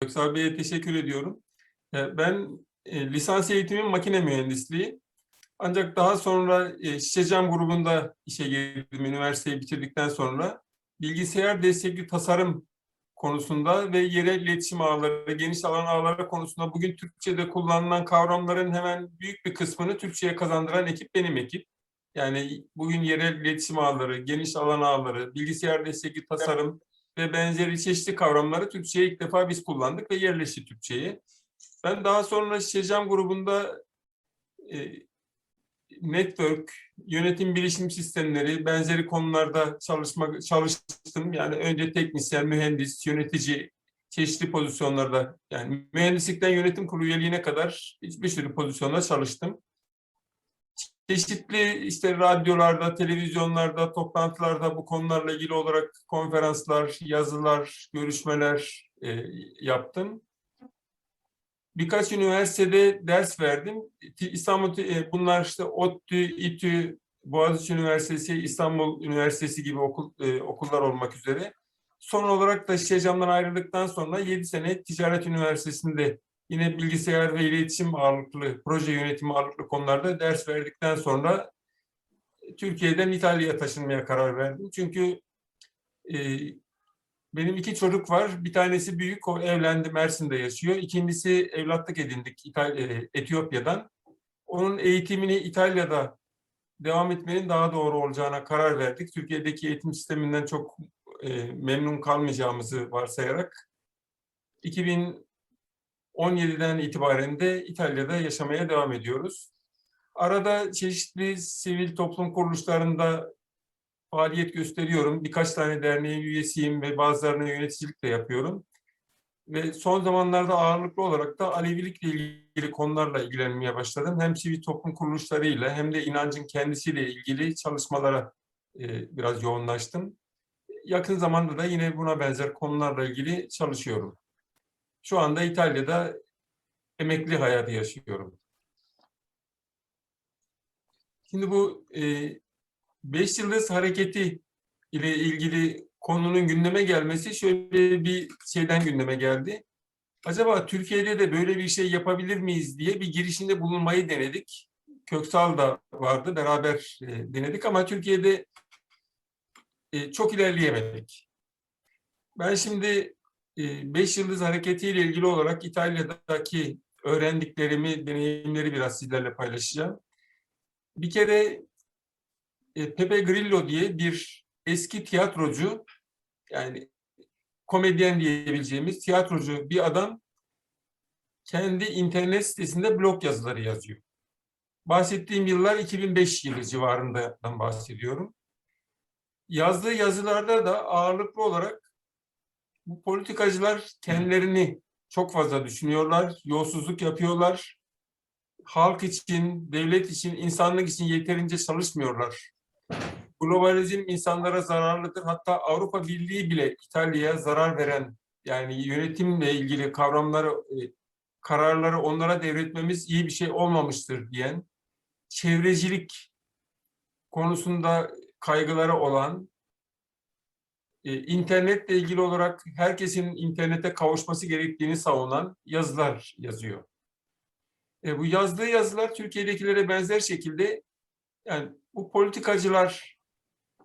Köksal Bey'e teşekkür ediyorum. E, Ben e, lisans eğitimim makine mühendisliği. Ancak daha sonra e, Şişecam grubunda işe girdim üniversiteyi bitirdikten sonra. Bilgisayar destekli tasarım konusunda ve yerel iletişim ağları, geniş alan ağları konusunda bugün Türkçe'de kullanılan kavramların hemen büyük bir kısmını Türkçe'ye kazandıran ekip benim ekip. Yani bugün yerel iletişim ağları, geniş alan ağları, bilgisayar destekli tasarım ve benzeri çeşitli kavramları Türkçe'ye ilk defa biz kullandık ve yerleşti Türkçe'ye. Ben daha sonra Şişecam grubunda e, network, yönetim bilişim sistemleri, benzeri konularda çalışmak çalıştım. Yani önce teknisyen, mühendis, yönetici çeşitli pozisyonlarda yani mühendislikten yönetim kurulu üyeliğine kadar bir sürü pozisyonda çalıştım. Çeşitli işte radyolarda, televizyonlarda, toplantılarda bu konularla ilgili olarak konferanslar, yazılar, görüşmeler e, yaptım birkaç üniversitede ders verdim. İstanbul e, bunlar işte ODTÜ, İTÜ, Boğaziçi Üniversitesi, İstanbul Üniversitesi gibi okul, e, okullar olmak üzere. Son olarak da Şişecam'dan ayrıldıktan sonra 7 sene Ticaret Üniversitesi'nde yine bilgisayar ve iletişim ağırlıklı, proje yönetimi ağırlıklı konularda ders verdikten sonra Türkiye'den İtalya'ya taşınmaya karar verdim. Çünkü e, benim iki çocuk var. Bir tanesi büyük, o evlendi, Mersin'de yaşıyor. İkincisi evlatlık edindik İtalya, e, Etiyopya'dan. Onun eğitimini İtalya'da devam etmenin daha doğru olacağına karar verdik. Türkiye'deki eğitim sisteminden çok e, memnun kalmayacağımızı varsayarak 2017'den itibaren de İtalya'da yaşamaya devam ediyoruz. Arada çeşitli sivil toplum kuruluşlarında faaliyet gösteriyorum. Birkaç tane derneğin üyesiyim ve bazılarına yöneticilik de yapıyorum. Ve son zamanlarda ağırlıklı olarak da Alevilikle ilgili konularla ilgilenmeye başladım. Hem sivil toplum kuruluşlarıyla hem de inancın kendisiyle ilgili çalışmalara e, biraz yoğunlaştım. Yakın zamanda da yine buna benzer konularla ilgili çalışıyorum. Şu anda İtalya'da emekli hayatı yaşıyorum. Şimdi bu e, Beş Yıldız Hareketi ile ilgili konunun gündeme gelmesi şöyle bir şeyden gündeme geldi. Acaba Türkiye'de de böyle bir şey yapabilir miyiz diye bir girişimde bulunmayı denedik. Köksal da vardı, beraber e, denedik ama Türkiye'de e, çok ilerleyemedik. Ben şimdi Beş Yıldız Hareketi ile ilgili olarak İtalya'daki öğrendiklerimi, deneyimleri biraz sizlerle paylaşacağım. Bir kere e, Pepe Grillo diye bir eski tiyatrocu yani komedyen diyebileceğimiz tiyatrocu bir adam kendi internet sitesinde blog yazıları yazıyor. Bahsettiğim yıllar 2005 yılı civarından bahsediyorum. Yazdığı yazılarda da ağırlıklı olarak bu politikacılar kendilerini çok fazla düşünüyorlar, yolsuzluk yapıyorlar. Halk için, devlet için, insanlık için yeterince çalışmıyorlar globalizm insanlara zararlıdır. Hatta Avrupa Birliği bile İtalya'ya zarar veren yani yönetimle ilgili kavramları, e, kararları onlara devretmemiz iyi bir şey olmamıştır diyen, çevrecilik konusunda kaygıları olan, e, internetle ilgili olarak herkesin internete kavuşması gerektiğini savunan yazılar yazıyor. E, bu yazdığı yazılar Türkiye'dekilere benzer şekilde yani bu politikacılar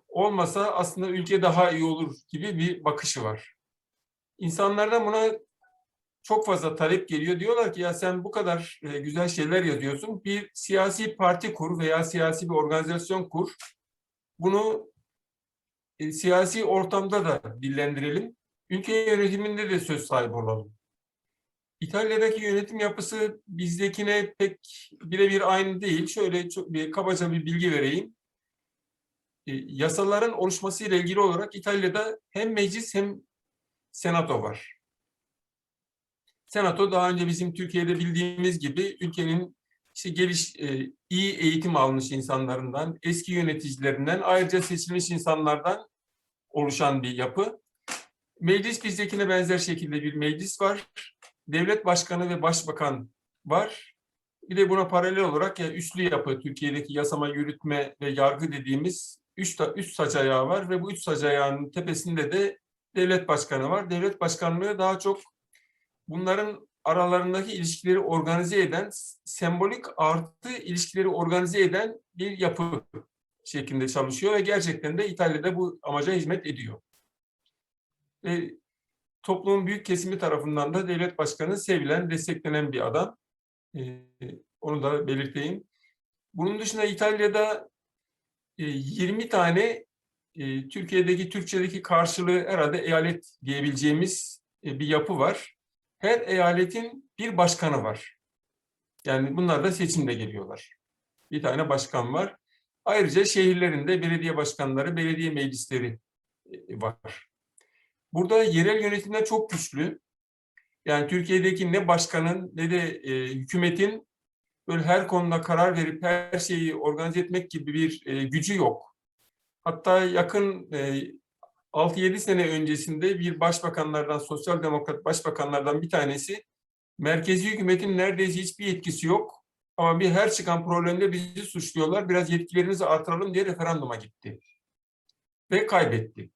olmasa aslında ülke daha iyi olur gibi bir bakışı var. İnsanlardan buna çok fazla talep geliyor. Diyorlar ki ya sen bu kadar e, güzel şeyler yazıyorsun. Bir siyasi parti kur veya siyasi bir organizasyon kur. Bunu e, siyasi ortamda da dillendirelim. Ülke yönetiminde de söz sahibi olalım. İtalya'daki yönetim yapısı bizdekine pek birebir aynı değil. Şöyle çok bir kabaca bir bilgi vereyim. E, yasaların oluşması ile ilgili olarak İtalya'da hem meclis hem senato var. Senato daha önce bizim Türkiye'de bildiğimiz gibi ülkenin işte geliş e, iyi eğitim almış insanlarından, eski yöneticilerinden, ayrıca seçilmiş insanlardan oluşan bir yapı. Meclis bizdekine benzer şekilde bir meclis var. Devlet başkanı ve başbakan var. Bir de buna paralel olarak ya üslü yapı Türkiye'deki yasama, yürütme ve yargı dediğimiz üç, üç saç ayağı var ve bu üç saç ayağının tepesinde de devlet başkanı var. Devlet başkanlığı daha çok bunların aralarındaki ilişkileri organize eden, sembolik artı ilişkileri organize eden bir yapı şeklinde çalışıyor ve gerçekten de İtalya'da bu amaca hizmet ediyor. Ve toplumun büyük kesimi tarafından da devlet başkanı sevilen, desteklenen bir adam. Ee, onu da belirteyim. Bunun dışında İtalya'da e, 20 tane e, Türkiye'deki Türkçedeki karşılığı herhalde eyalet diyebileceğimiz e, bir yapı var. Her eyaletin bir başkanı var. Yani bunlar da seçimle geliyorlar. Bir tane başkan var. Ayrıca şehirlerinde belediye başkanları, belediye meclisleri e, var. Burada yerel yönetimler çok güçlü. Yani Türkiye'deki ne başkanın ne de e, hükümetin böyle her konuda karar verip her şeyi organize etmek gibi bir e, gücü yok. Hatta yakın e, 6-7 sene öncesinde bir başbakanlardan, sosyal demokrat başbakanlardan bir tanesi merkezi hükümetin neredeyse hiçbir yetkisi yok. Ama bir her çıkan problemde bizi suçluyorlar. Biraz yetkilerimizi artıralım diye referanduma gitti. Ve kaybetti.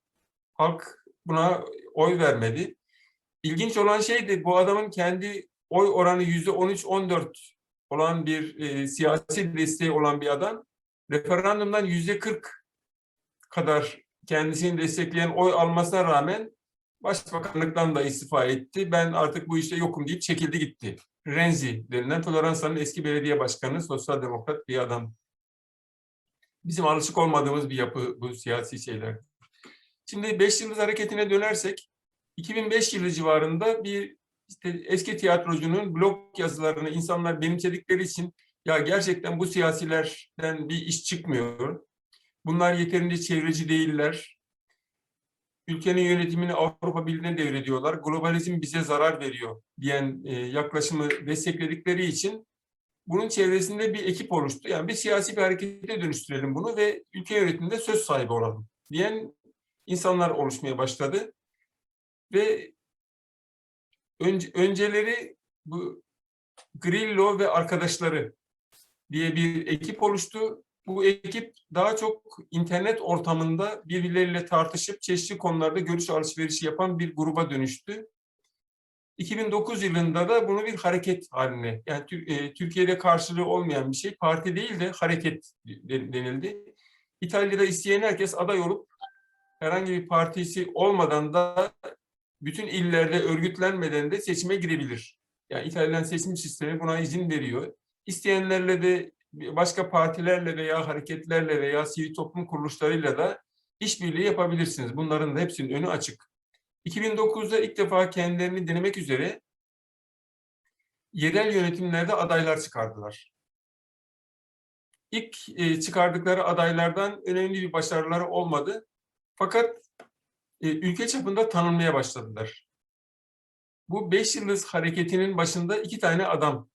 Halk buna oy vermedi. İlginç olan şey de bu adamın kendi oy oranı yüzde 13-14 olan bir e, siyasi desteği olan bir adam referandumdan yüzde 40 kadar kendisini destekleyen oy almasına rağmen başbakanlıktan da istifa etti. Ben artık bu işte yokum deyip çekildi gitti. Renzi denilen Floransa'nın eski belediye başkanı, sosyal demokrat bir adam. Bizim alışık olmadığımız bir yapı bu siyasi şeyler. Şimdi Beş Yıldız Hareketi'ne dönersek, 2005 yılı civarında bir işte eski tiyatrocunun blog yazılarını insanlar benimsedikleri için ya gerçekten bu siyasilerden bir iş çıkmıyor. Bunlar yeterince çevreci değiller. Ülkenin yönetimini Avrupa Birliği'ne devrediyorlar. Globalizm bize zarar veriyor diyen e, yaklaşımı destekledikleri için bunun çevresinde bir ekip oluştu. Yani bir siyasi bir harekete dönüştürelim bunu ve ülke yönetiminde söz sahibi olalım diyen insanlar oluşmaya başladı. Ve önce, önceleri bu Grillo ve arkadaşları diye bir ekip oluştu. Bu ekip daha çok internet ortamında birbirleriyle tartışıp çeşitli konularda görüş alışverişi yapan bir gruba dönüştü. 2009 yılında da bunu bir hareket haline, yani e, Türkiye'de karşılığı olmayan bir şey, parti değil de hareket denildi. İtalya'da isteyen herkes aday olup herhangi bir partisi olmadan da bütün illerde örgütlenmeden de seçime girebilir. Yani İtalyan seçim sistemi buna izin veriyor. İsteyenlerle de başka partilerle veya hareketlerle veya sivil toplum kuruluşlarıyla da işbirliği yapabilirsiniz. Bunların da hepsinin önü açık. 2009'da ilk defa kendilerini denemek üzere yerel yönetimlerde adaylar çıkardılar. İlk e, çıkardıkları adaylardan önemli bir başarıları olmadı. Fakat e, ülke çapında tanınmaya başladılar. Bu beş yıldız hareketinin başında iki tane adam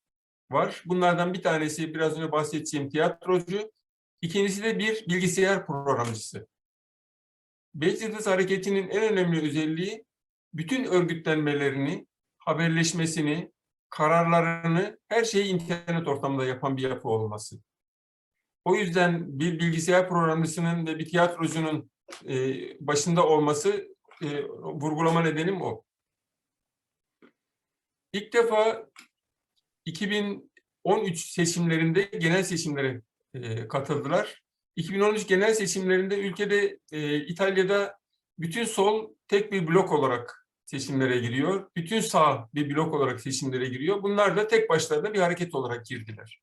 var. Bunlardan bir tanesi biraz önce bahsedeceğim tiyatrocu, ikincisi de bir bilgisayar programcısı. Beş Yıldız Hareketi'nin en önemli özelliği bütün örgütlenmelerini, haberleşmesini, kararlarını, her şeyi internet ortamında yapan bir yapı olması. O yüzden bir bilgisayar programcısının ve bir tiyatrocunun e, başında olması e, vurgulama nedenim o. İlk defa 2013 seçimlerinde genel seçimlere e, katıldılar. 2013 genel seçimlerinde ülkede e, İtalya'da bütün sol tek bir blok olarak seçimlere giriyor. Bütün sağ bir blok olarak seçimlere giriyor. Bunlar da tek başlarına bir hareket olarak girdiler.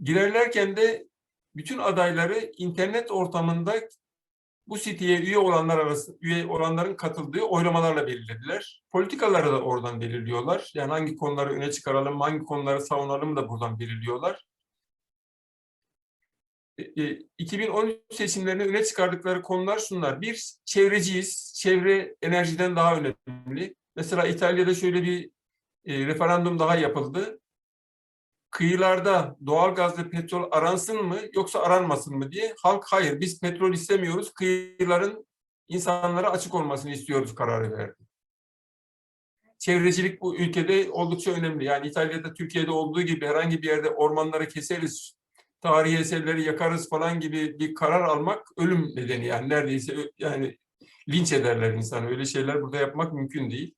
Girerlerken de bütün adayları internet ortamında bu siteye üye olanlar arası üye olanların katıldığı oylamalarla belirlediler. Politikaları da oradan belirliyorlar. Yani hangi konuları öne çıkaralım, hangi konuları savunalım da buradan belirliyorlar. 2013 e, seçimlerinde öne çıkardıkları konular şunlar. Bir, çevreciyiz. Çevre enerjiden daha önemli. Mesela İtalya'da şöyle bir e, referandum daha yapıldı kıyılarda doğal gaz ve petrol aransın mı yoksa aranmasın mı diye halk hayır biz petrol istemiyoruz kıyıların insanlara açık olmasını istiyoruz kararı verdi. Çevrecilik bu ülkede oldukça önemli. Yani İtalya'da Türkiye'de olduğu gibi herhangi bir yerde ormanları keseriz, tarihi eserleri yakarız falan gibi bir karar almak ölüm nedeni yani neredeyse yani linç ederler insanı. Öyle şeyler burada yapmak mümkün değil.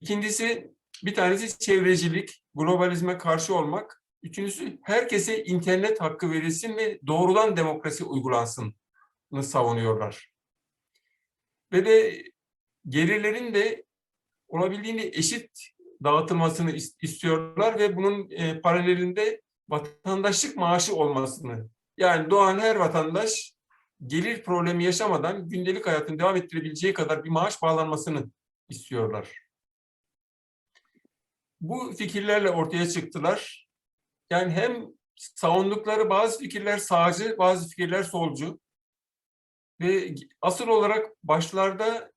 İkincisi bir tanesi çevrecilik, globalizme karşı olmak. Üçüncüsü herkese internet hakkı verilsin ve doğrudan demokrasi uygulansın savunuyorlar. Ve de gelirlerin de olabildiğince eşit dağıtılmasını is- istiyorlar ve bunun e, paralelinde vatandaşlık maaşı olmasını. Yani doğan her vatandaş gelir problemi yaşamadan gündelik hayatını devam ettirebileceği kadar bir maaş bağlanmasını istiyorlar. Bu fikirlerle ortaya çıktılar. Yani hem savundukları bazı fikirler sağcı, bazı fikirler solcu. Ve asıl olarak başlarda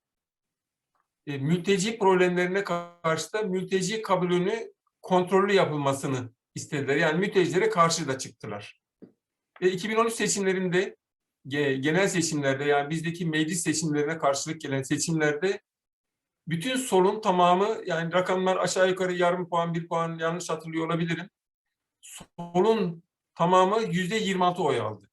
e, mülteci problemlerine karşı da mülteci kabulünü kontrollü yapılmasını istediler. Yani mültecilere karşı da çıktılar. Ve 2013 seçimlerinde ge- genel seçimlerde yani bizdeki meclis seçimlerine karşılık gelen seçimlerde bütün solun tamamı yani rakamlar aşağı yukarı yarım puan bir puan yanlış hatırlıyor olabilirim. Solun tamamı yüzde 26 oy aldı.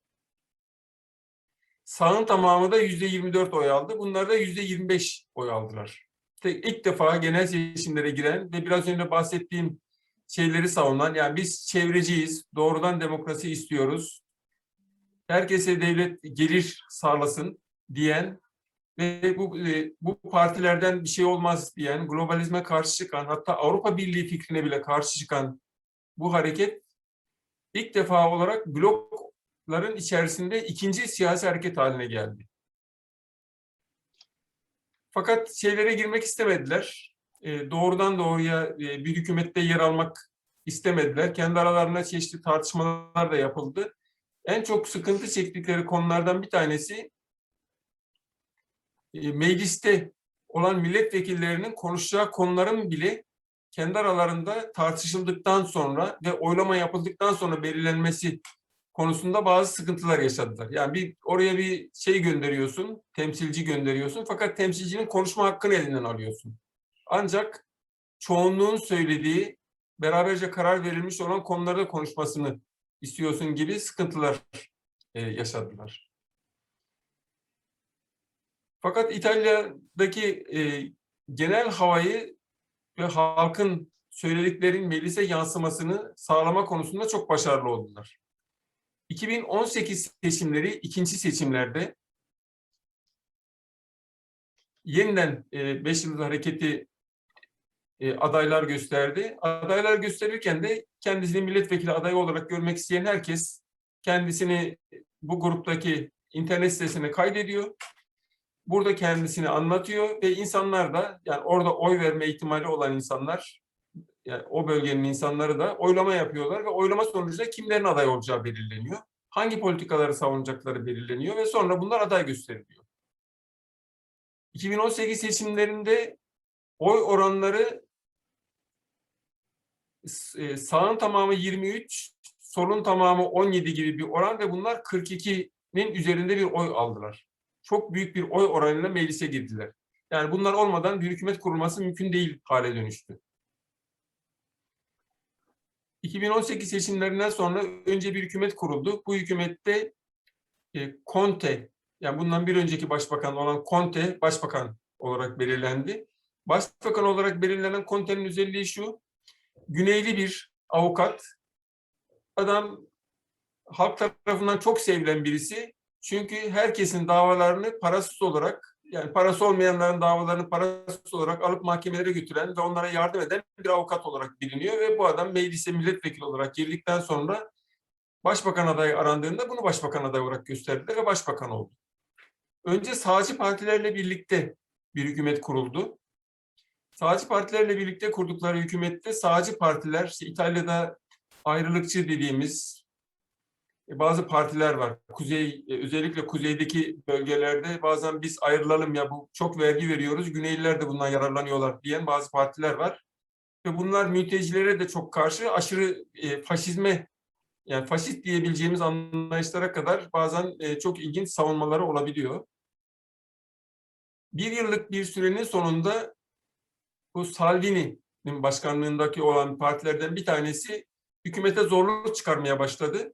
Sağın tamamı da yüzde 24 oy aldı. Bunlar da yüzde 25 oy aldılar. İşte ilk defa genel seçimlere giren ve biraz önce bahsettiğim şeyleri savunan yani biz çevreciyiz, doğrudan demokrasi istiyoruz. Herkese devlet gelir sağlasın diyen ve bu e, bu partilerden bir şey olmaz diyen, globalizme karşı çıkan, hatta Avrupa Birliği fikrine bile karşı çıkan bu hareket ilk defa olarak blokların içerisinde ikinci siyasi hareket haline geldi. Fakat şeylere girmek istemediler. E, doğrudan doğruya e, bir hükümette yer almak istemediler. Kendi aralarında çeşitli tartışmalar da yapıldı. En çok sıkıntı çektikleri konulardan bir tanesi mecliste olan milletvekillerinin konuşacağı konuların bile kendi aralarında tartışıldıktan sonra ve oylama yapıldıktan sonra belirlenmesi konusunda bazı sıkıntılar yaşadılar. Yani bir oraya bir şey gönderiyorsun, temsilci gönderiyorsun fakat temsilcinin konuşma hakkını elinden alıyorsun. Ancak çoğunluğun söylediği, beraberce karar verilmiş olan konularda konuşmasını istiyorsun gibi sıkıntılar e, yaşadılar. Fakat İtalya'daki e, genel havayı ve halkın söylediklerin meclise yansımasını sağlama konusunda çok başarılı oldular. 2018 seçimleri ikinci seçimlerde yeniden 5 Yıldız Hareketi e, adaylar gösterdi. Adaylar gösterirken de kendisini milletvekili adayı olarak görmek isteyen herkes kendisini bu gruptaki internet sitesine kaydediyor. Burada kendisini anlatıyor ve insanlar da yani orada oy verme ihtimali olan insanlar yani o bölgenin insanları da oylama yapıyorlar ve oylama sonucunda kimlerin aday olacağı belirleniyor. Hangi politikaları savunacakları belirleniyor ve sonra bunlar aday gösteriliyor. 2018 seçimlerinde oy oranları e, sağın tamamı 23, solun tamamı 17 gibi bir oran ve bunlar 42'nin üzerinde bir oy aldılar. Çok büyük bir oy oranıyla meclise girdiler. Yani bunlar olmadan bir hükümet kurulması mümkün değil hale dönüştü. 2018 seçimlerinden sonra önce bir hükümet kuruldu. Bu hükümette e, Conte, yani bundan bir önceki başbakan olan Conte başbakan olarak belirlendi. Başbakan olarak belirlenen Conte'nin özelliği şu, güneyli bir avukat, adam halk tarafından çok sevilen birisi. Çünkü herkesin davalarını parasız olarak yani parası olmayanların davalarını parasız olarak alıp mahkemelere götüren ve onlara yardım eden bir avukat olarak biliniyor ve bu adam meclise milletvekili olarak girdikten sonra başbakan adayı arandığında bunu başbakan adayı olarak gösterdiler ve başbakan oldu. Önce sağcı partilerle birlikte bir hükümet kuruldu. Sağcı partilerle birlikte kurdukları hükümette sağcı partiler, işte İtalya'da ayrılıkçı dediğimiz bazı partiler var. Kuzey e, özellikle kuzeydeki bölgelerde bazen biz ayrılalım ya bu çok vergi veriyoruz. Güneyliler de bundan yararlanıyorlar diyen bazı partiler var. Ve bunlar mültecilere de çok karşı aşırı e, faşizme yani faşist diyebileceğimiz anlayışlara kadar bazen e, çok ilginç savunmaları olabiliyor. Bir yıllık bir sürenin sonunda bu Salvini'nin başkanlığındaki olan partilerden bir tanesi hükümete zorluk çıkarmaya başladı.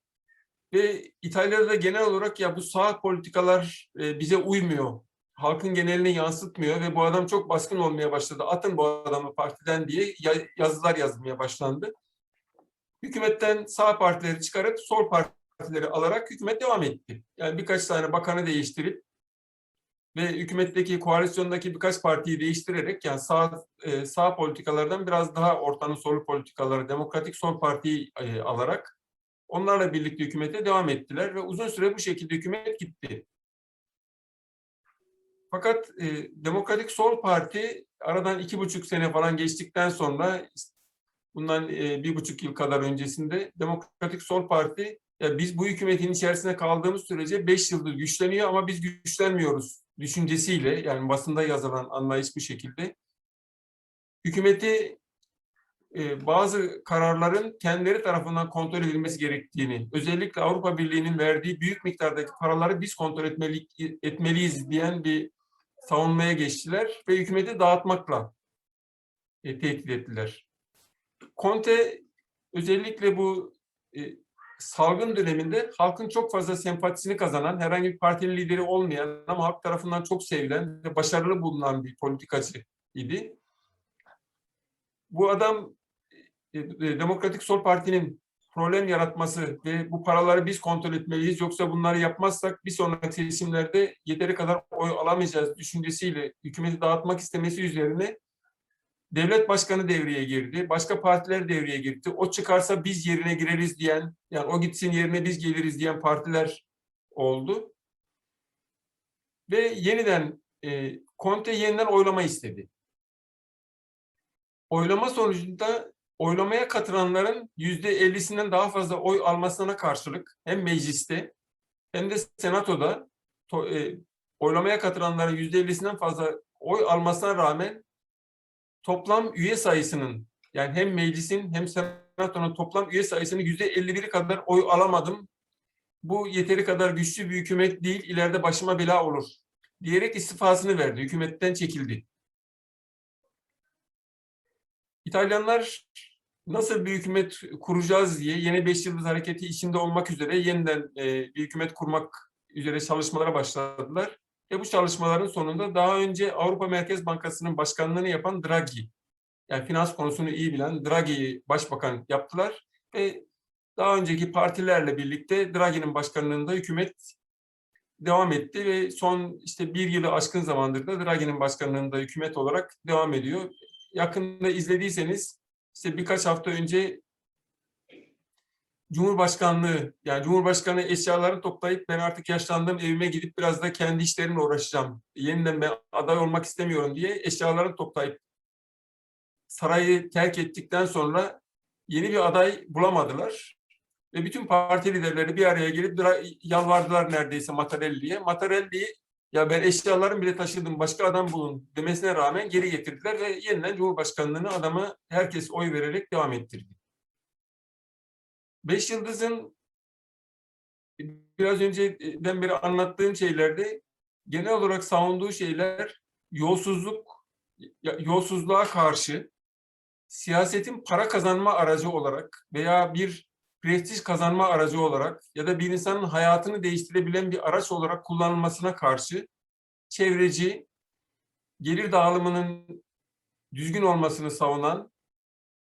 Ve İtalya'da da genel olarak ya bu sağ politikalar e, bize uymuyor. halkın genelini yansıtmıyor ve bu adam çok baskın olmaya başladı. Atın bu adamı partiden diye ya- yazılar yazmaya başlandı. Hükümetten sağ partileri çıkarıp sol partileri alarak hükümet devam etti. Yani birkaç tane bakanı değiştirip ve hükümetteki koalisyondaki birkaç partiyi değiştirerek yani sağ e, sağ politikalardan biraz daha ortanın sol politikaları, demokratik sol partiyi e, alarak onlarla birlikte hükümete devam ettiler ve uzun süre bu şekilde hükümet gitti. Fakat e, Demokratik Sol Parti aradan iki buçuk sene falan geçtikten sonra bundan e, bir buçuk yıl kadar öncesinde Demokratik Sol Parti ya biz bu hükümetin içerisinde kaldığımız sürece beş yıldır güçleniyor ama biz güçlenmiyoruz düşüncesiyle yani basında yazılan anlayış bu şekilde hükümeti e, bazı kararların kendileri tarafından kontrol edilmesi gerektiğini, özellikle Avrupa Birliği'nin verdiği büyük miktardaki paraları biz kontrol etmeli, etmeliyiz diyen bir savunmaya geçtiler ve hükümeti dağıtmakla e, tehdit ettiler. Conte özellikle bu e, salgın döneminde halkın çok fazla sempatisini kazanan, herhangi bir partinin lideri olmayan ama halk tarafından çok sevilen ve başarılı bulunan bir politikacı idi. Bu adam Demokratik Sol Parti'nin problem yaratması ve bu paraları biz kontrol etmeliyiz yoksa bunları yapmazsak bir sonraki seçimlerde yeteri kadar oy alamayacağız düşüncesiyle hükümeti dağıtmak istemesi üzerine devlet başkanı devreye girdi. Başka partiler devreye girdi. O çıkarsa biz yerine gireriz diyen, yani o gitsin yerine biz geliriz diyen partiler oldu. Ve yeniden e, Conte yeniden oylama istedi. Oylama sonucunda oylamaya katılanların yüzde ellisinden daha fazla oy almasına karşılık hem mecliste hem de senatoda to, e, oylamaya katılanların yüzde ellisinden fazla oy almasına rağmen toplam üye sayısının yani hem meclisin hem senatonun toplam üye sayısının yüzde 51'i kadar oy alamadım. Bu yeteri kadar güçlü bir hükümet değil, ileride başıma bela olur diyerek istifasını verdi. Hükümetten çekildi. İtalyanlar nasıl bir hükümet kuracağız diye yeni beş yıldız hareketi içinde olmak üzere yeniden e, bir hükümet kurmak üzere çalışmalara başladılar. Ve bu çalışmaların sonunda daha önce Avrupa Merkez Bankası'nın başkanlığını yapan Draghi, yani finans konusunu iyi bilen Draghi'yi başbakan yaptılar ve daha önceki partilerle birlikte Draghi'nin başkanlığında hükümet devam etti ve son işte bir yılı aşkın zamandır da Draghi'nin başkanlığında hükümet olarak devam ediyor. Yakında izlediyseniz işte birkaç hafta önce Cumhurbaşkanlığı yani Cumhurbaşkanı eşyalarını toplayıp ben artık yaşlandım evime gidip biraz da kendi işlerimle uğraşacağım. Yeniden ben aday olmak istemiyorum diye eşyalarını toplayıp sarayı terk ettikten sonra yeni bir aday bulamadılar. Ve bütün parti liderleri bir araya gelip yalvardılar neredeyse Mattarelli'ye. Mattarelli'yi ya ben eşyalarımı bile taşıdım başka adam bulun demesine rağmen geri getirdiler ve yeniden Cumhurbaşkanlığını adamı herkes oy vererek devam ettirdi. Beş Yıldız'ın biraz önceden beri anlattığım şeylerde genel olarak savunduğu şeyler yolsuzluk, yolsuzluğa karşı siyasetin para kazanma aracı olarak veya bir prestij kazanma aracı olarak ya da bir insanın hayatını değiştirebilen bir araç olarak kullanılmasına karşı çevreci, gelir dağılımının düzgün olmasını savunan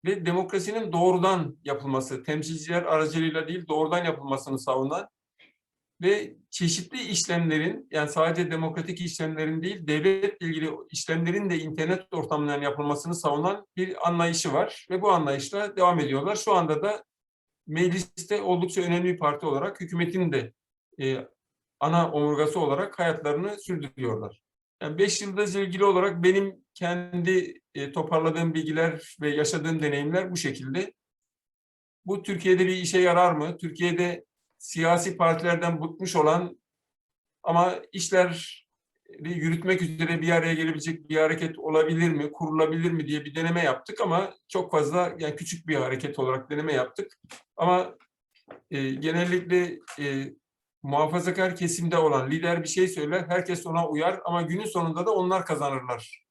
ve demokrasinin doğrudan yapılması, temsilciler aracılığıyla değil doğrudan yapılmasını savunan ve çeşitli işlemlerin yani sadece demokratik işlemlerin değil devletle ilgili işlemlerin de internet ortamından yapılmasını savunan bir anlayışı var ve bu anlayışla devam ediyorlar. Şu anda da mecliste oldukça önemli bir parti olarak hükümetin de e, ana omurgası olarak hayatlarını sürdürüyorlar. Yani beş yıldız ilgili olarak benim kendi e, toparladığım bilgiler ve yaşadığım deneyimler bu şekilde. Bu Türkiye'de bir işe yarar mı? Türkiye'de siyasi partilerden bıkmış olan ama işler yürütmek üzere bir araya gelebilecek bir hareket olabilir mi, kurulabilir mi diye bir deneme yaptık ama çok fazla yani küçük bir hareket olarak deneme yaptık. Ama e, genellikle e, muhafazakar kesimde olan lider bir şey söyler, herkes ona uyar ama günün sonunda da onlar kazanırlar.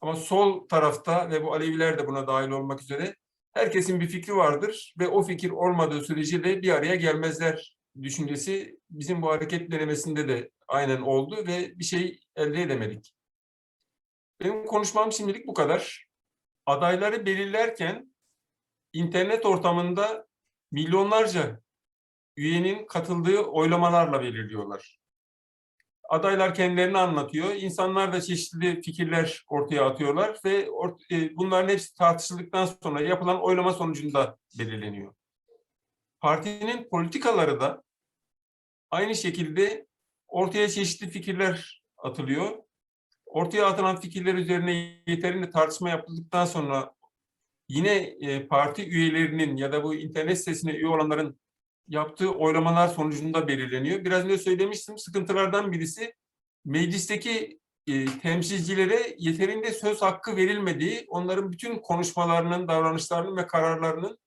Ama sol tarafta ve bu Aleviler de buna dahil olmak üzere herkesin bir fikri vardır ve o fikir olmadığı sürece de bir araya gelmezler düşüncesi bizim bu hareket denemesinde de aynen oldu ve bir şey elde edemedik. Benim konuşmam şimdilik bu kadar. Adayları belirlerken internet ortamında milyonlarca üyenin katıldığı oylamalarla belirliyorlar. Adaylar kendilerini anlatıyor. İnsanlar da çeşitli fikirler ortaya atıyorlar ve ort- e, bunların hepsi tartışıldıktan sonra yapılan oylama sonucunda belirleniyor. Partinin politikaları da aynı şekilde ortaya çeşitli fikirler atılıyor. Ortaya atılan fikirler üzerine yeterince tartışma yapıldıktan sonra yine e, parti üyelerinin ya da bu internet sitesine üye olanların yaptığı oylamalar sonucunda belirleniyor. Biraz önce söylemiştim sıkıntılardan birisi meclisteki e, temsilcilere yeterince söz hakkı verilmediği, onların bütün konuşmalarının, davranışlarının ve kararlarının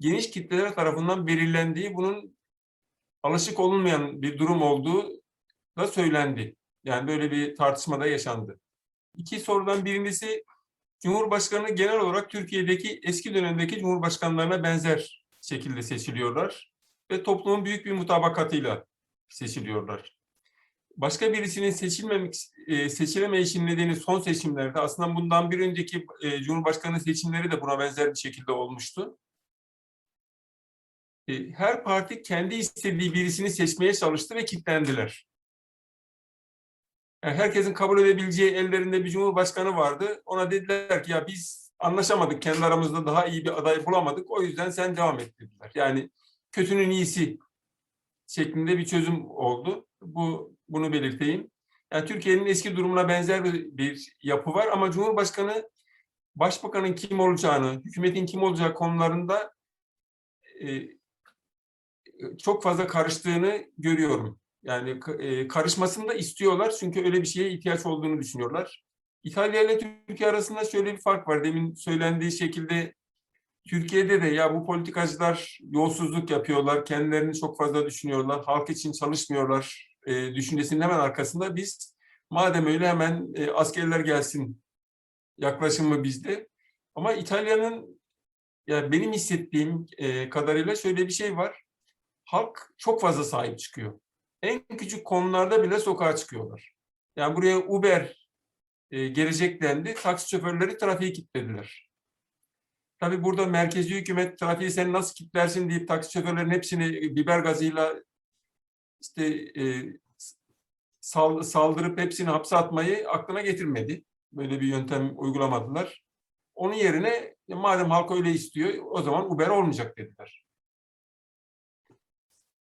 geniş kitleler tarafından belirlendiği, bunun alışık olunmayan bir durum olduğu da söylendi. Yani böyle bir tartışmada yaşandı. İki sorudan birincisi Cumhurbaşkanı genel olarak Türkiye'deki eski dönemdeki cumhurbaşkanlarına benzer şekilde seçiliyorlar ve toplumun büyük bir mutabakatıyla seçiliyorlar. Başka birisinin seçilmemek, e, seçilemeyişinin nedeni son seçimlerde aslında bundan bir önceki e, Cumhurbaşkanı seçimleri de buna benzer bir şekilde olmuştu. E, Her parti kendi istediği birisini seçmeye çalıştı ve kilitlendiler. Yani herkesin kabul edebileceği ellerinde bir cumhurbaşkanı vardı. Ona dediler ki ya biz anlaşamadık, kendi aramızda daha iyi bir aday bulamadık. O yüzden sen devam et dediler. Yani kötünün iyisi şeklinde bir çözüm oldu. Bu bunu belirteyim. Yani Türkiye'nin eski durumuna benzer bir, bir yapı var ama Cumhurbaşkanı Başbakanın kim olacağını, hükümetin kim olacağı konularında e, çok fazla karıştığını görüyorum. Yani e, karışmasını da istiyorlar çünkü öyle bir şeye ihtiyaç olduğunu düşünüyorlar. İtalya ile Türkiye arasında şöyle bir fark var. Demin söylendiği şekilde Türkiye'de de ya bu politikacılar yolsuzluk yapıyorlar, kendilerini çok fazla düşünüyorlar, halk için çalışmıyorlar e, düşüncesinin hemen arkasında biz madem öyle hemen e, askerler gelsin yaklaşımı bizde. Ama İtalya'nın ya benim hissettiğim e, kadarıyla şöyle bir şey var. Halk çok fazla sahip çıkıyor. En küçük konularda bile sokağa çıkıyorlar. Yani buraya Uber e, gelecek. Taksi şoförleri trafiği kilitlediler. Tabii burada merkezi hükümet trafiği sen nasıl kilitlersin deyip taksi şoförlerin hepsini biber gazıyla işte e, sal- saldırıp hepsini hapse atmayı aklına getirmedi. Böyle bir yöntem uygulamadılar. Onun yerine "E, madem halk öyle istiyor o zaman Uber olmayacak dediler.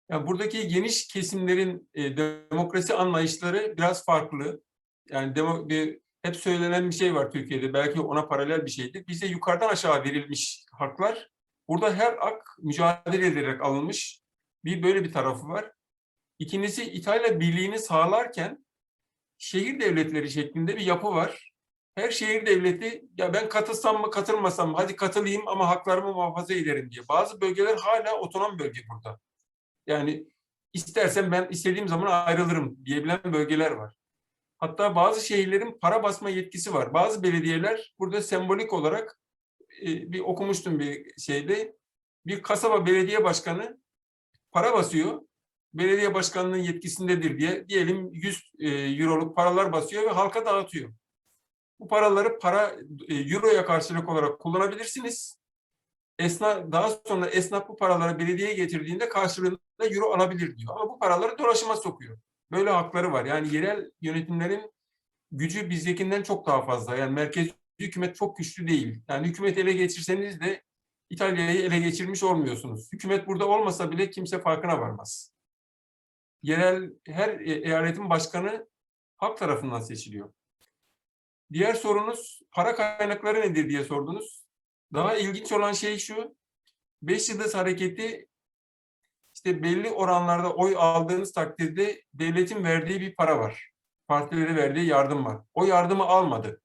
Yani buradaki geniş kesimlerin e, demokrasi anlayışları biraz farklı. Yani demo, bir, hep söylenen bir şey var Türkiye'de. Belki ona paralel bir şeydir. Bize yukarıdan aşağı verilmiş haklar. Burada her hak mücadele edilerek alınmış. Bir böyle bir tarafı var. İkincisi İtalya birliğini sağlarken şehir devletleri şeklinde bir yapı var. Her şehir devleti ya ben katılsam mı katılmasam mı hadi katılayım ama haklarımı muhafaza ederim diye. Bazı bölgeler hala otonom bölge burada. Yani istersen ben istediğim zaman ayrılırım diyebilen bölgeler var. Hatta bazı şehirlerin para basma yetkisi var. Bazı belediyeler burada sembolik olarak e, bir okumuştum bir şeyde bir kasaba belediye başkanı para basıyor. Belediye başkanlığının yetkisindedir diye diyelim 100 e, euroluk paralar basıyor ve halka dağıtıyor. Bu paraları para e, euroya karşılık olarak kullanabilirsiniz. Esnaf, daha sonra esnaf bu paraları belediyeye getirdiğinde karşılığında euro alabilir diyor. Ama bu paraları dolaşıma sokuyor. Böyle hakları var. Yani yerel yönetimlerin gücü bizdekinden çok daha fazla. Yani merkez hükümet çok güçlü değil. Yani hükümet ele geçirseniz de İtalya'yı ele geçirmiş olmuyorsunuz. Hükümet burada olmasa bile kimse farkına varmaz. Yerel her e- eyaletin başkanı halk tarafından seçiliyor. Diğer sorunuz para kaynakları nedir diye sordunuz. Daha ilginç olan şey şu. Beş Yıldız Hareketi işte belli oranlarda oy aldığınız takdirde devletin verdiği bir para var. Partilere verdiği yardım var. O yardımı almadı.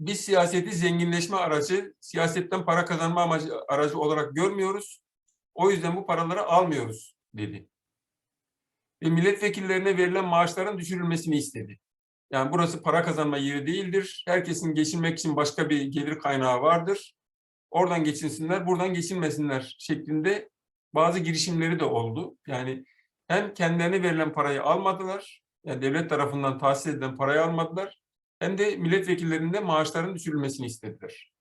Biz siyaseti zenginleşme aracı, siyasetten para kazanma amacı, aracı olarak görmüyoruz. O yüzden bu paraları almıyoruz dedi. Ve milletvekillerine verilen maaşların düşürülmesini istedi. Yani burası para kazanma yeri değildir. Herkesin geçinmek için başka bir gelir kaynağı vardır. Oradan geçinsinler, buradan geçinmesinler şeklinde bazı girişimleri de oldu. Yani hem kendilerine verilen parayı almadılar, yani devlet tarafından tahsis edilen parayı almadılar, hem de milletvekillerinin de maaşlarının düşürülmesini istediler.